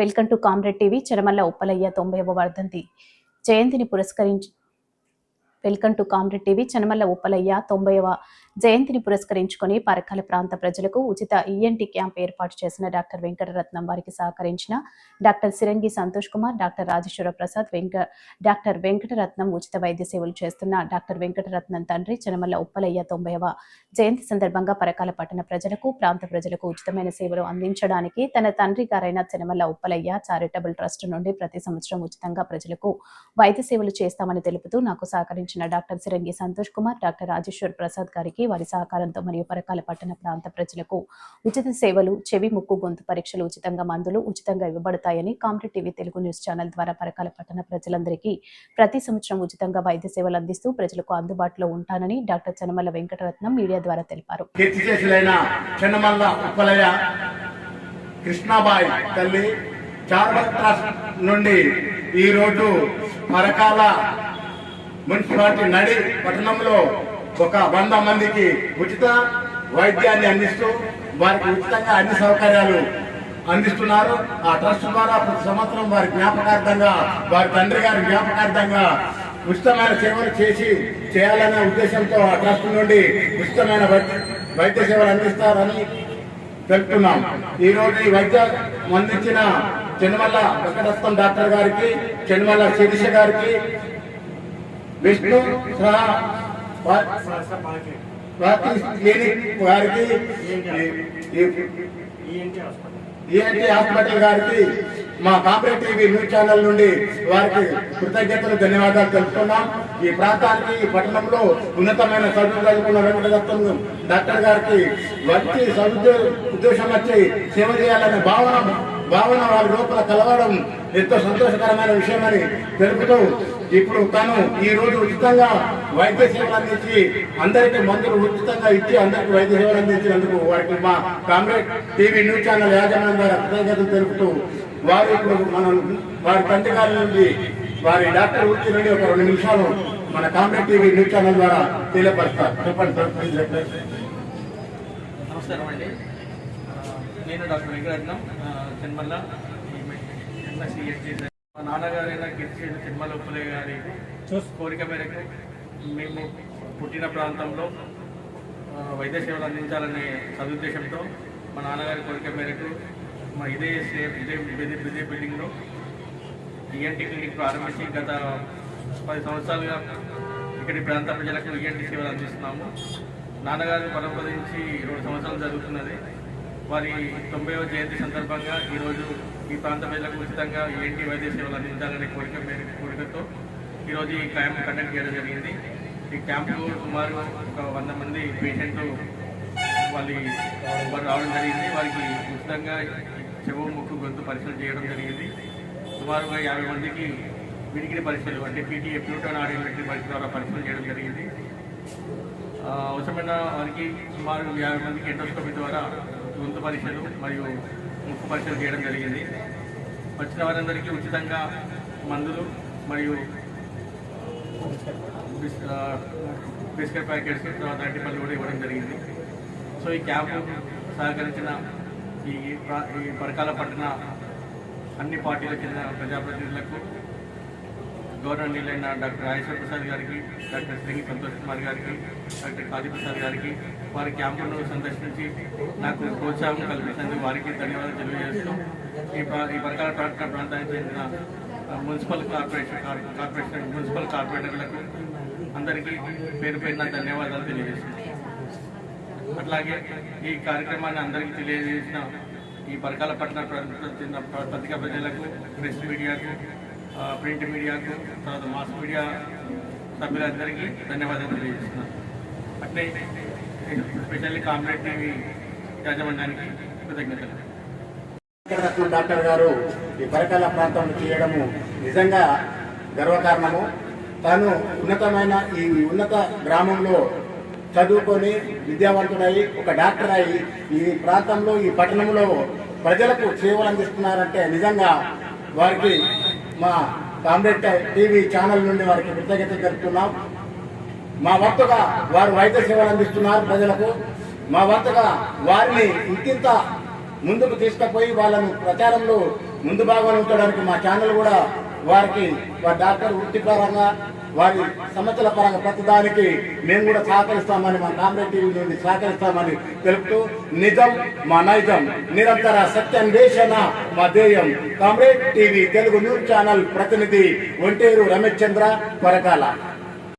Welcome to comrade TV. Cheramalla Uppalaiah తొంభైవ వర్ధంతి జయంతిని పురస్కరించి welcome to comrade TV. Chenamalla Uppalaiah తొంభైవ జయంతిని పురస్కరించుకొని పరకాల ప్రాంత ప్రజలకు ఉచిత ఈఎన్టీ క్యాంప్ ఏర్పాటు చేసిన డాక్టర్ వెంకటరత్నం వారికి సహకరించిన డాక్టర్ సిరంగి సంతోష్ కుమార్ డాక్టర్ రాజేశ్వర ప్రసాద్ వెంక డాక్టర్ వెంకటరత్నం ఉచిత వైద్య సేవలు చేస్తున్న డాక్టర్ వెంకటరత్నం తండ్రి చనమల్ల ఉప్పలయ్య తొంభైవ జయంతి సందర్భంగా పరకాల పట్టణ ప్రజలకు ప్రాంత ప్రజలకు ఉచితమైన సేవలు అందించడానికి తన తండ్రి గారైన చెనమల్ల ఉప్పలయ్య చారిటబుల్ ట్రస్ట్ నుండి ప్రతి సంవత్సరం ఉచితంగా ప్రజలకు వైద్య సేవలు చేస్తామని తెలుపుతూ నాకు సహకరించిన డాక్టర్ సిరంగి సంతోష్ కుమార్ డాక్టర్ రాజేశ్వర్ ప్రసాద్ గారికి వారి సహకారంతో మరియు పరకాల పట్టణ ప్రాంత ప్రజలకు ఉచిత సేవలు చెవి ముక్కు గొంతు పరీక్షలు ఉచితంగా మందులు ఉచితంగా ఇవ్వబడతాయని comrade TV Telugu news channel ద్వారా పరకాల పట్టణ ప్రజలందరికీ ప్రతి సంవత్సరం ఉచితంగా వైద్య సేవలు అందిస్తూ ప్రజలకు అందుబాటులో ఉంటానని డాక్టర్ చనమల్ల వెంకటరత్నం మీడియా ద్వారా తెలిపారు. కృష్ణాబాయి తల్లి ట్రస్ట్ నుండి ఈరోజు పరకాల మున్సిపాలిటీ నడి పట్టణంలో ఒక వంద మందికి ఉచిత వైద్యాన్ని అందిస్తూ వారికి ఉచితంగా అన్ని సౌకర్యాలు అందిస్తున్నారు. ఆ ట్రస్ట్ ద్వారా ప్రతి సంవత్సరం వారి జ్ఞాపకార్థంగా వారి తండ్రి గారి జ్ఞాపకార్థంగా ఉచితమైన సేవలు చేసి చేయాలనే ఉద్దేశంతో ఆ ట్రస్ట్ నుండి ఉచితమైన వైద్య వైద్య సేవలు అందిస్తారని తెలుపుతున్నాం. ఈ రోజు ఈ వైద్య అందించిన చెన్నమల్ల వెంకటస్తం డాక్టర్ గారికి చెన్నమల్ల శిరీష గారికి విష్ణు సహా వా- క్లినిక్ గారికి ఈఎన్టీ హాస్పిటల్ గారికి మా కాపరేట్ టీవీ న్యూస్ ఛానల్ నుండి వారికి కృతజ్ఞతలు ధన్యవాదాలు తెలుపుతున్నాం. ఈ ప్రాంతానికి ఈ పట్టణంలో ఉన్నతమైన చదువు చదువుకున్న వెంకటదత్తం డాక్టర్ గారికి వచ్చి చదువు ఉద్దేశం వచ్చి సేవ చేయాలనే భావన భావన వారి లోపల కలవడం ఎంతో సంతోషకరమైన విషయమని తెలుపుతూ ఇప్పుడు తను ఈ రోజు ఉచితంగా వైద్య సేవలు అందించి అందరికీ మందులు ఉచితంగా ఇచ్చి అందరికీ వైద్య సేవలు అందించినందుకు వారికి మా కామ్రేడ్ టీవీ న్యూస్ ఛానల్ యాజమాన్యం ద్వారా కృతజ్ఞతలు తెలుపుతూ వారు ఇప్పుడు మనం వారి తండ్రి గారి నుండి వారి డాక్టర్ వృత్తి నుండి ఒక రెండు నిమిషాలు మన కామ్రేడ్ టీవీ న్యూస్ ఛానల్ ద్వారా తెలియపరుస్తారు. చెప్పండి సార్ నమస్కారం అండి. నేను డాక్టర్ వెంకటరత్నం ఆ, చెన్మల్ల ఎంఎస్సీ మా నాన్నగారైన గిరిచేడు చెన్మల ఉప్పులయ్య గారి కోరిక మేరకు మేము పుట్టిన ప్రాంతంలో వైద్య సేవలు అందించాలనే సదుద్దేశంతో మా నాన్నగారి కోరిక మేరకు మా ఇదే సే- ఇదే ఇదే బిల్డింగ్లో ఈఎన్టీ క్లినిక్ ప్రారంభించి గత పది సంవత్సరాలుగా ఇక్కడి ప్రాంత ప్రజలకు ఈఎన్టీ సేవలు అందిస్తున్నాము. నాన్నగారు పరంపరించి రెండు సంవత్సరాలు జరుగుతున్నది. వారి తొంభైవ జయంతి సందర్భంగా ఈరోజు ఈ ప్రాంత ప్రజలకు ఉచితంగా ఈఎన్టీ వైద్య సేవలు అందించాలనే కోరిక కోరికతో ఈరోజు ఈ క్యాంప్ కండక్ట్ చేయడం జరిగింది. ఈ క్యాంప్లో సుమారు ఒక వంద మంది పేషెంట్లు వాళ్ళకి వారు రావడం జరిగింది. వారికి ఉచితంగా చెవు ముక్కు గొంతు పరీక్షలు చేయడం జరిగింది. సుమారుగా యాభై మందికి వినికిడి పరీక్షలు అంటే పీటీ ఆడియో ఆడియోమెట్రీ పరీక్ష ద్వారా పరీక్షలు చేయడం జరిగింది. అవసరమైన వారికి సుమారు యాభై మందికి ఎండోస్కోపీ ద్వారా గొంతు పరీక్షలు మరియు ముక్కు పరీక్షలు చేయడం జరిగింది. వచ్చిన వారందరికీ ఉచితంగా మందులు మరియు బిస్కెట్ ప్యాకెట్స్ తర్వాత అరటిపళ్ళు కూడా ఇవ్వడం జరిగింది. సో ఈ క్యాంపు సహకరించిన ఈ ఈ పరకాల పట్టణ అన్ని పార్టీలకు చెందిన ప్రజాప్రతినిధులకు గౌరవనీయులైన డాక్టర్ రాజేశ్వర ప్రసాద్ గారికి డాక్టర్ శ్రీ సంతోష్ కుమార్ గారికి డాక్టర్ కాళీ ప్రసాద్ గారికి వారి క్యాంపును సందర్శించి నాకు ప్రోత్సాహం కల్పించినందుకు వారికి ధన్యవాదాలు తెలియజేస్తూ ఈ ఈ పరకాల పట్టణ ప్రాంతానికి చెందిన మున్సిపల్ కార్పొరేషన్ కార్పొరేషన్ మున్సిపల్ కార్పొరేటర్లకు అందరికీ పేరు పేరున ధన్యవాదాలు తెలియజేస్తున్నాను. అట్లాగే ఈ కార్యక్రమాన్ని అందరికీ తెలియజేసిన ఈ పరకాల పట్టణ ప్ర- చెందిన పత్రికా ప్రజలకు ప్రెస్ మీడియాకు ప్రింట్ మీడియాకు తర్వాత మాస్ మీడియా సభ్యులందరికీ ధన్యవాదాలు తెలియజేస్తున్నాను అట్లే స్పెషల్లీ కామ్రేడ్ టీవీ యాజమాన్యానికి కృతజ్ఞతలు. వెంకటరత్నం డాక్టర్ గారు ఈ పరకాల ప్రాంతంలో చేయడము నిజంగా గర్వకారణము. తాను ఉన్నతమైన ఈ ఉన్నత గ్రామంలో చదువుకొని విద్యావంతుడై ఒక డాక్టర్ అయి ఈ ప్రాంతంలో ఈ పట్టణంలో ప్రజలకు సేవలు అందిస్తున్నారంటే నిజంగా వారికి మా కామ్రేడ్ టీవీ ఛానల్ నుండి వారికి కృతజ్ఞత జరుపుతున్నాం మా వంతుగా వారు వైద్య సేవలు అందిస్తున్నారు ప్రజలకు. మా వంతుగా వారిని ఇంకింత ముందుకు తీసుకుపోయి వాళ్ళను ప్రచారంలో ముందు భాగంలో ఉంచడానికి మా ఛానల్ కూడా వారికి వారి డాక్టర్ వృత్తిపరంగా వారి సమస్యల పరంగా ప్రతిదానికి మేము కూడా సహకరిస్తామని మా కామ్రేడ్ టీవీ నుండి సహకరిస్తామని తెలుపుతూ నిజం మా నైజం నిరంతర సత్యాన్వేషణ మా ధ్యేయం. Comrade TV Telugu news channel ప్రతినిధి ఒంటేరు రమేష్ చంద్ర కొరకాల